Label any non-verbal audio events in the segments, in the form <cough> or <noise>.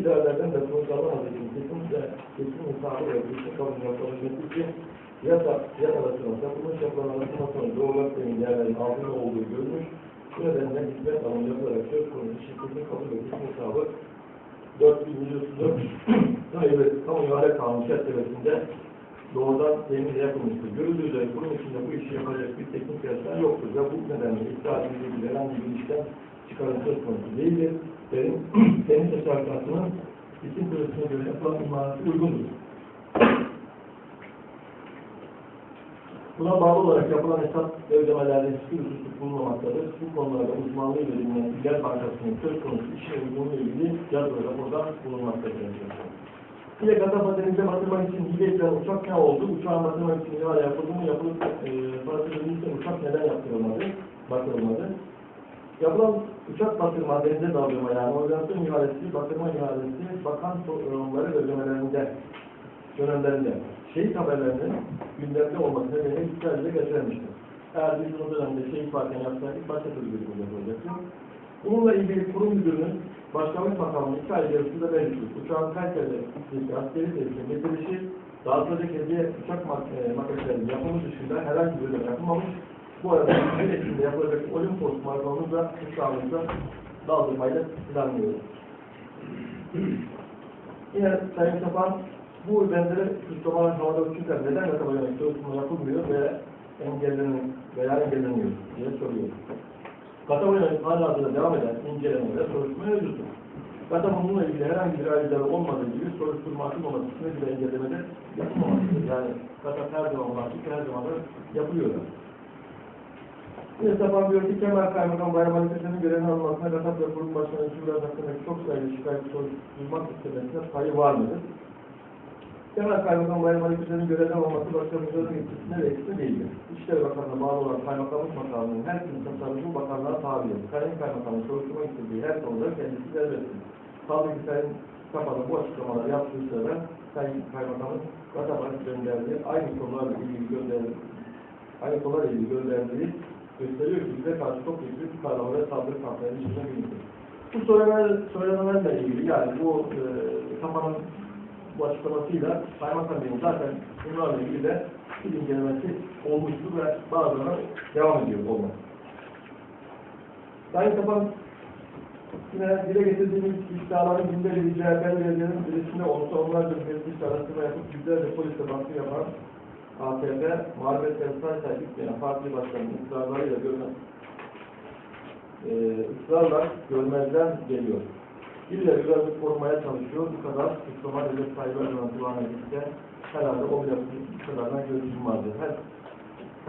iddialardan da sonuç alamadığı için kesinlikle kesin hesabı ve kesin kabul yapılabilmesi için yasa, yasasına yapılmış yapılan arasında sonucu doğrular senin değerlerin altında olduğu görülmüş. Bu nedenle hizmet alımı yapılarak söz konusu şirketin kabul ve kesin hesabı 4134 <clears throat> sayılı kamu ihale kanunu çerçevesinde doğrudan temin yapılmıştır. Görüldüğü üzere kurum içinde bu işi yapacak bir teknik personel yoktur ve bu nedenle iddia edildiği herhangi bir işlem çıkarım söz konusu değildir. Benim temin teşebbüsatının isim projesine göre yapılan imaresi uygundur. Buna bağlı olarak yapılan hesap ve ödemelerde hiçbir hususluk bulunmamaktadır. Bu konularda uzmanlığı ve bilinen İller Bankası'nın söz konusu işin uygunluğu ilgili yazılı raporda bulunmaktadır. Yine Gazapa denize batırmak için hile uçak ne oldu? Uçağın batırmak için ihale yapıldı mı? Yapılıp e, ödülürse uçak neden yaptırılmadı? Batırılmadı. Yapılan uçak batırma, denize dalgırma yani organizasyon ihalesi, batırma ihalesi, bakan sorunları ve ödemelerinde, dönemlerinde şehit haberlerinin gündemde olması nedeniyle iptalde getirilmiştir. Eğer biz o dönemde şehit varken yapsaydık başka türlü bir konu olacaktı. Bununla ilgili kurum müdürünün başkanlık makamının iki ay yarısında mevcut. Uçağın istekli askeri tesisine getirilişi, dağıtılacak hediye uçak mak e, maketlerinin yapımı dışında herhangi bir ödeme yapılmamış. Bu arada bir içinde yapılacak Olimpos markamız da uçağımızda daldırmayla planlıyoruz. Yine Sayın Sapan, bu benzeri suçlamalar havada uçurken neden yönelik çalışma yapılmıyor ve engelleniyor veya engelleniyor diye soruyor. Katamonya'nın hala devam eden inceleme ve soruşturma mevcuttur. Zaten bununla ilgili herhangi bir ayrıcalığı olmadığı gibi soruşturma açılmaması için bile engellemede yapılmamaktadır. Yani Katat her zaman vakit her zaman da yapılıyor. Sapan diyor ki Kemal Kaymakam Bayram Ali Köse'nin görevini alınmasına Katat ve Kurum Başkanı Şuradan hakkındaki çok sayılı şikayet soruşturmak istemesine payı var mıdır? Kemal Kaymakam Bayram Ali Köse'nin görevden olması başkanımızın yetkisine ve etkisine değildir. İçişleri Bakanlığı'na bağlı olan kaymakamlık makamının her türlü tasarrufu bakanlığa tabidir. Sayın Kaymakamın soruşturmak istediği her konuda kendisi serbesttir. Kaldı ki Sayın Kapalı bu açıklamaları yaptığı sırada Sayın Kaymakamın vatandaş gönderdiği aynı konularla ilgili gönderdiği aynı konularla ilgili gönderdiği gösteriyor ki bize karşı çok büyük bir kararlı ve saldırı kampanyası içine girmiştir. Bu söyleneler, söylenelerle ilgili yani bu e, kapanın bu açıklamasıyla Kaymakam Bey'in zaten bunlarla ilgili de bir incelemesi olmuştur ve bazıları devam ediyor olmak. Sayın Kapan yine dile getirdiğimiz iddiaların günde bir CHP belediyenin birisinde olsa onlarca müfettiş araştırma yapıp yüzlerce polisle baskı yapan AKP, muhalefet emsal sahip yani parti başkanının ısrarlarıyla görmez, e, ısrarla görmezden geliyor. İlle güvenlik korumaya çalışıyor. Bu kadar suçlama devlet sahibi ödemesi devam edilse herhalde o bile bu kadardan görüşülmezdi. Her,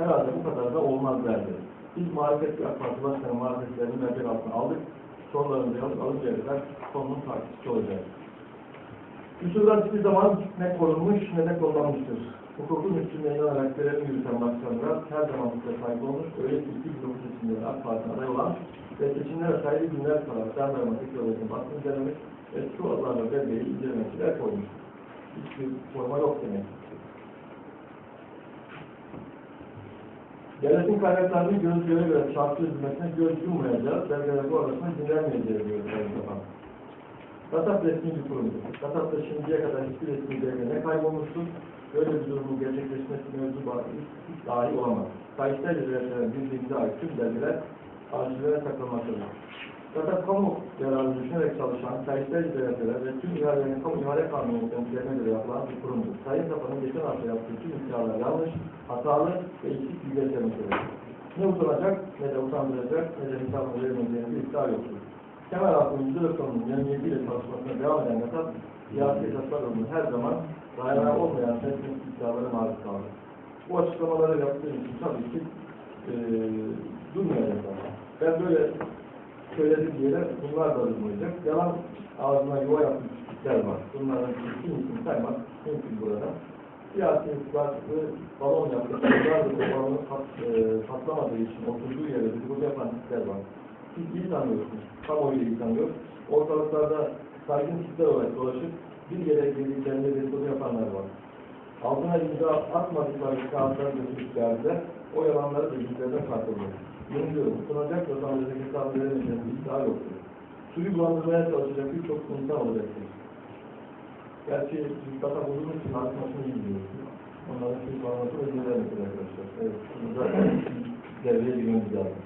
herhalde bu kadar da olmaz derdi. Biz muhalefet bir AK Parti Başkanı muhalefetlerini merkez altına aldık. Sorularını yanıt alıncaya kadar konunun takipçisi olacak. Üsuldan hiçbir zaman ne korunmuş ne de kullanmıştır. Hukukun üstünlüğüne inanarak görevini yürüten başkanlar her zaman hukukla saygı olmuş. Öyle ki 2009 seçimleri AK Parti aday olan ve seçimlere sayılı günler kala jandarma teknolojinin baskın incelemiş ve şu adlarla belgeyi incelemesiyle koymuş. Hiçbir forma yok demek. Devletin kaynaklarının görüntülere göre şartlı hizmetine göz yummayacağız. Belgeler bu arasında dinlenmeyeceğiz diyor Sayın Bakan. Kasap resmi bir kurumdur. Kasap'ta şimdiye kadar hiçbir resmi belge ne kaybolmuştur, böyle bir durumun gerçekleşmesi mevzu bahis dahi olamaz. Kayıtlarla üretilen bildiğimize ait tüm belgeler arşivlere saklanmaktadır. Kasap kamu yararını düşünerek çalışan, kayıtlarla üretilen ve tüm ihalelerin kamu ihale kanunu yöntemlerine yapılan bir kurumdur. Sayın Sapan'ın geçen hafta yaptığı tüm iddialar yanlış, hatalı ve eksik bilgi eklemektedir. Ne utanacak, ne de utandıracak, ne de hesabını verilmeyeceğini bir iddia yoktur. Kemal Hakkı'nın yüzde doksanının memnuniyetiyle çalışmasına devam eden kasap, hesaplar önünde her zaman dayanağı olmayan resmi iddialara maruz kaldı. Bu açıklamaları yaptığım için tabii ki e, durmayacaklar. Ben böyle söyledim diye bunlar da durmayacak. Yalan ağzına yuva yapmış kişiler var. Bunların kim isim saymak mümkün burada. Siyasi ısrarlı balon yaptı. Bunlar da bu balonun pat, e, patlamadığı için oturduğu yere dedikodu yapan kişiler var. Siz iyi tanıyorsunuz. Kamuoyu iyi tanıyor. Ortalıklarda saygın kişiler olarak dolaşıp bir yere girdiklerinde dedikodu yapanlar var. Altına imza atmadıkları kağıtları götürüp geldiler. O yalanları da yüzlerine saklıyor. Yeniliyorum. Sunacak vatandaşa hesabı veremeyeceğim bir iddia yoktur. Suyu bulandırmaya çalışacak birçok insan olacaktır. Gerçi data bulduğumuz için artmasını bilmiyoruz. Onların şey formatı ödülemektir arkadaşlar. Evet, zaten <clears throat> devreye girmemiz lazım.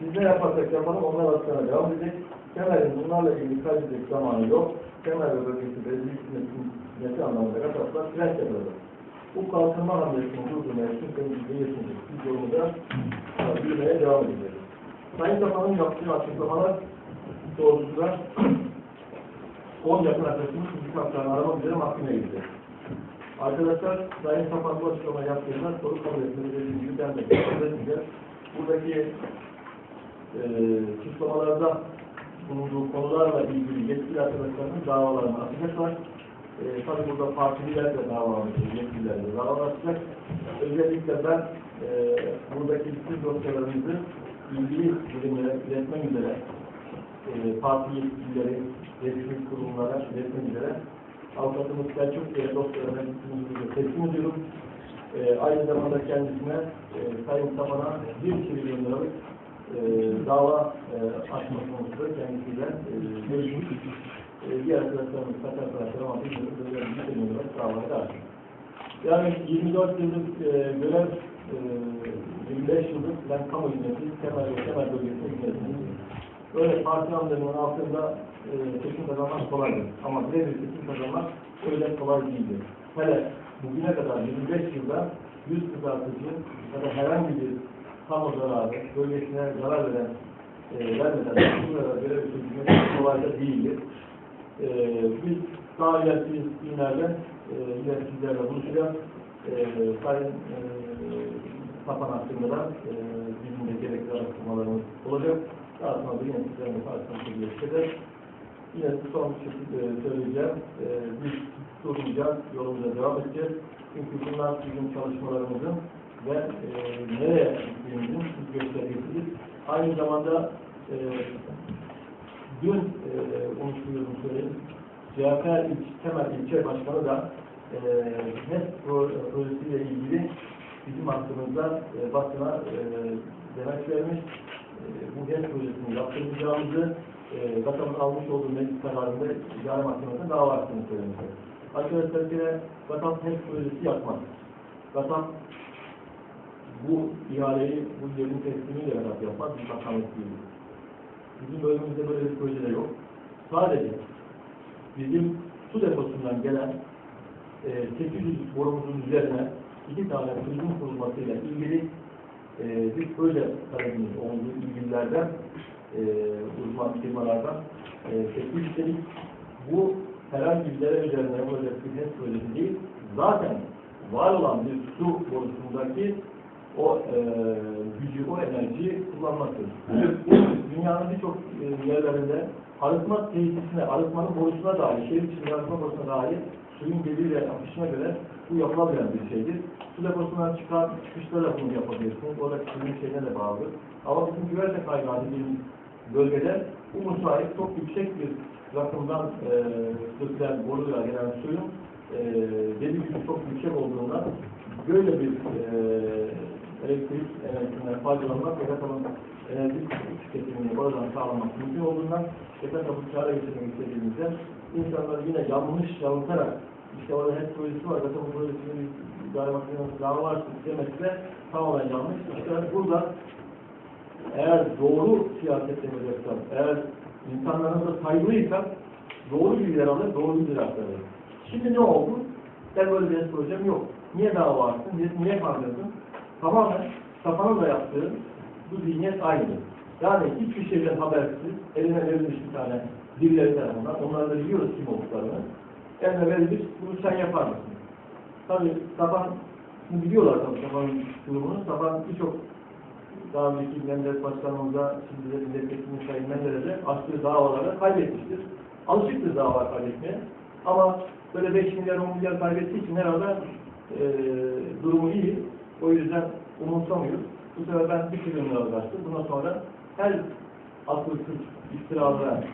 Biz ne yaparsak yapalım onlar aslında devam edecek. Kemer'in bunlarla ilgili kaybedecek zamanı yok. Kemer ve bölgesi belli hükümeti anlamında kasaplar fren kemerler. Bu kalkınma hamlesini durdurmaya kimsenin değilsiniz. Biz yolunda e, yürümeye devam edeceğiz. Sayın Bakan'ın yaptığı açıklamalar doğrultusunda <clears throat> 10 yakın arkadaşımız fizik haklarını aramak üzere mahkemeye gitti. Arkadaşlar Sayın Sapan bu açıklama yaptığında soru kabul etmedi dediğim gibi ben de. Buradaki e, suçlamalarda bulunduğu konularla ilgili yetkili arkadaşlarımız davalarını açacaklar. E, tabii burada partililer de dava açacak, yetkililer de dava açacak. Özellikle ben e, buradaki bütün dosyalarımızı ilgili birimlere iletmek üzere e, parti yetkilileri, resmi kurumlara iletmek üzere avukatımız Selçuk Bey'e dosyalarına gittiğimizi teslim ediyorum. E, aynı zamanda kendisine e, Sayın Saman'a 1 trilyon liralık e, dava e, açmasını da kendisiyle diğer arkadaşlarımız, kaç arkadaşlar ama bilmiyoruz. Böyle bir trilyon liralık davayı da açmış. Yani 24 yıllık e, görev, e, 25 yıllık ben kamu hizmeti, temel ve temel bölgesi hizmetini Böyle parti hamlelerinin altında e, seçim kazanmak kolaydır. Ama birebir seçim kazanmak öyle kolay değildir. Hele bugüne kadar 25 yılda yüz kızartıcı ya da herhangi bir kamu zararı, bölgesine zarar veren, e, vermeden bu kadar görev seçilmek kolay değildir. E, biz daha ileriki günlerde e, yine sizlerle buluşacağız. E, Sayın e, Tapan hakkında da e, bizim de gerekli araştırmalarımız olacak. Daha sonra da yine sizlerle karşısında görüşeceğiz. Yine son bir şekilde söyleyeceğim. E, biz durmayacağız, yolumuza devam edeceğiz. Çünkü bunlar bizim çalışmalarımızın ve e, nereye gittiğimizin göstergesidir. Aynı zamanda e, dün e, unutmuyordum söyleyeyim. CHP ilç, temel ilçe başkanı da e, HES pro- projesiyle ilgili bizim hakkımızda e, basına e, demek vermiş. E, bu HES projesini yaptıracağımızı e, GATA'nın almış olduğu meclis kararında idare mahkemesine dava açtığını söylemişler. Arkadaşlar bir GATAM HES projesi yapmaz. GATAM bu ihaleyi, bu yerin teslimiyle GATAM yapmaz, bir bakanlık değil. Bizim bölgemizde böyle bir proje yok. Sadece bizim su deposundan gelen e, 800 borumuzun üzerine iki tane turizm kurulmasıyla ilgili e, bir proje talebimiz olduğu ilgililerden e, uzman firmalardan e, teklif istedik. Bu herhangi bir dere üzerine yapılacak bir HES projesi değil. Zaten var olan bir su borusundaki o e, gücü, o enerjiyi kullanmaktır. Dünyanın birçok e, yerlerinde arıtma tesisine, arıtmanın borusuna dair, şehir içinde arıtma borusuna dair suyun geliriyle akışına göre bu yapılabilen bir şeydir. Su deposundan çıkan çıkışlarla bunu yapabilirsiniz. Oradaki suyun şeyine de bağlıdır. Ama bizim güverte kaynağı dediğimiz bölgede bu müsait çok yüksek bir rakımdan e, dökülen boruyla gelen suyun e, deli gücü çok yüksek olduğundan böyle bir e, elektrik enerjisinden faydalanmak ve katalım enerji tüketimini oradan sağlamak mümkün olduğundan katalım kâra getirmek istediğimizde insanlar yine yanlış yanıltarak işte orada hep projesi var, katalım projesinin idare makinesi daha var demesi de tamamen yanlış. İşte burada eğer doğru siyaset yapacaksan, eğer insanlarınıza saygılıysan doğru bilgiler alır, doğru bilgiler aktarır. Şimdi ne oldu? Ben böyle bir projem yok. Niye dava açtın? Niye, niye kandırdın? Tamamen Safan'ın da yaptığı bu zihniyet aynı. Yani hiçbir şeyden habersiz, eline verilmiş bir tane birileri tarafından, onları da biliyoruz kim olduklarını. Eline verilmiş, bunu sen yapar mısın? Tabii Safan, bunu biliyorlar tabii Safan'ın durumunu. Safan birçok daha önceki Menderes Başkanımıza, şimdi de milletvekilimiz Sayın Menderes'e açtığı davaları kaybetmiştir. Alışıktır dava kaybetmeye. Ama böyle 5 milyar, 10 milyar kaybettiği için herhalde e, durumu iyi. O yüzden umursamıyor. Bu sefer ben bir lira ulaştım. Bundan sonra her akılsız iftiralara,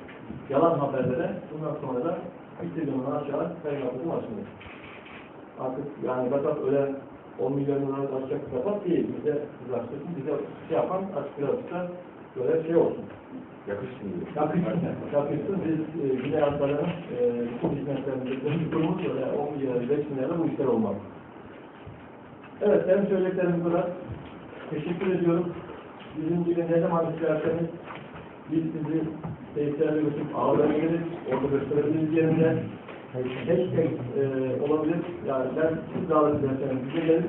yalan haberlere bundan sonra da bir trilyondan aşağı sayın kapatım açmıyor. Artık yani GATAP öyle 10 milyon lira açacak GATAP değil. Bize ulaştırsın, bize şey yapan açık birazcık da böyle şey olsun. Yakışsın diyor. Yakışsın. Yakışsın. Biz e, Güney Antalya'nın e, bütün hizmetlerinde bir kurumuz böyle 10 milyar, 5 milyarla bu işler olmaz. Evet, benim söyleyeceklerim bu kadar. Teşekkür ediyorum. Bizim gibi ne zaman isterseniz biz sizi tesislerde götürüp ağırlayabiliriz. Orada gösterebiliriz yerinde. Tek tek e, olabilir. Yani ben siz davet ederseniz bize gelip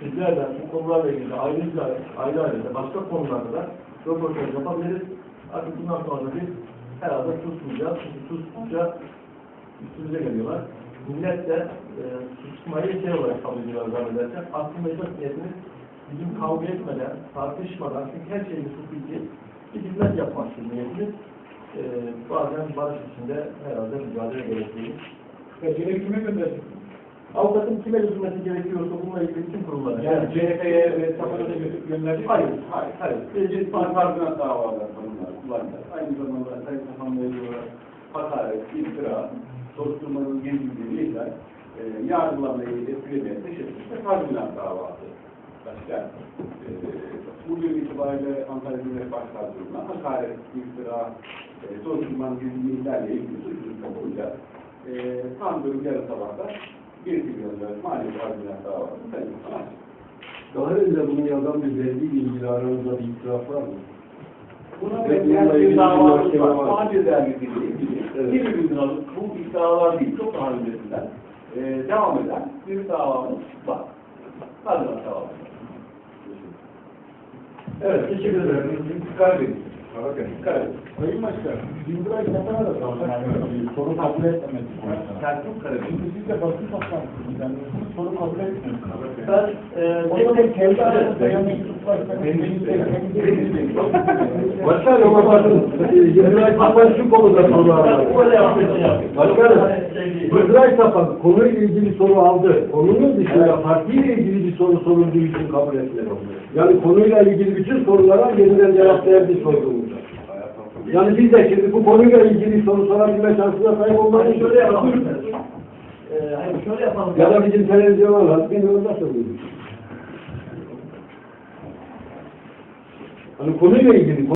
sizlerden bu konularla ilgili ayrıca ayrı ayrı başka konularda da röportaj yapabiliriz. Artık bundan sonra biz herhalde susmayacağız. Çünkü sustukça üstümüze geliyorlar. Millet de e, susmayı şey olarak kabul ediyorlar zannederken. Aslında esas niyetimiz bizim kavga etmeden, tartışmadan, çünkü her şeyimiz hukuki bir hizmet yapmak için niyetimiz. E, bazen barış içinde herhalde mücadele gerektiği. Gerekli kime gönderdik? Avukatın kime götürmesi gerekiyorsa bununla ilgili bütün kurumlara. Yani CHP'ye ve götürüp gönderdik. Hayır, hayır, hayır. Biz tazminat davalar bunlar kullanacağız. Aynı zamanda Sayın Kafam Bey olarak hakaret, iftira, soruşturmanın ihlal, e, yargılamayı etkilemeye teşebbüsle tazminat davası başlar. E, bugün itibariyle Ankara Cumhuriyet Başsavcılığına hakaret, iftira, e, soruşturmanın ihlalle ilgili suçlulukla bulacağız. E, tam bölüm yarın sabahta bir milyon lira mali tazminat davası Sayın Kafam açacak. Daha önce bunu yazan bir verdiği ilgili aranızda bir itiraf var mı? Buna benzer bir davamız var. var. Muhabir dergisiyle ilgili Evet. bir ürün alıp bu iddialar değil, çok daha öncesinden e, devam eden bir davamız var. Hadi bakalım. Evet, teşekkür ederim. Karadeniz. Karadeniz. Sayın Başkan, Yıldıray Tatar'a da soru kabul etmemesi konusunda. Selçuk Karadeniz. Şimdi siz de basın toplantısı düzenliyorsunuz, soru kabul etmiyorsunuz. Ben e, O zaman kendi aranızda yanlış tutarsanız, Benim- benim de benim- Başkanım ama bakın, Yıldıray Tapan şu konuda soru aldı. Başkanım, Şey. Yıldıray Tapan konuyla ilgili soru aldı. Konunun dışında partiyle ilgili bir soru sorulduğu için kabul etmedi. Yani konuyla ilgili bütün sorulara yeniden cevaplayabildi sorduğumuzda. Yani biz de şimdi bu konuyla ilgili soru sorabilme şansına sahip için şöyle yapalım. Ee, hani şöyle yapalım. Ya da bizim televizyonlar, bilmiyorum nasıl oluyor. Hani konuyla ilgili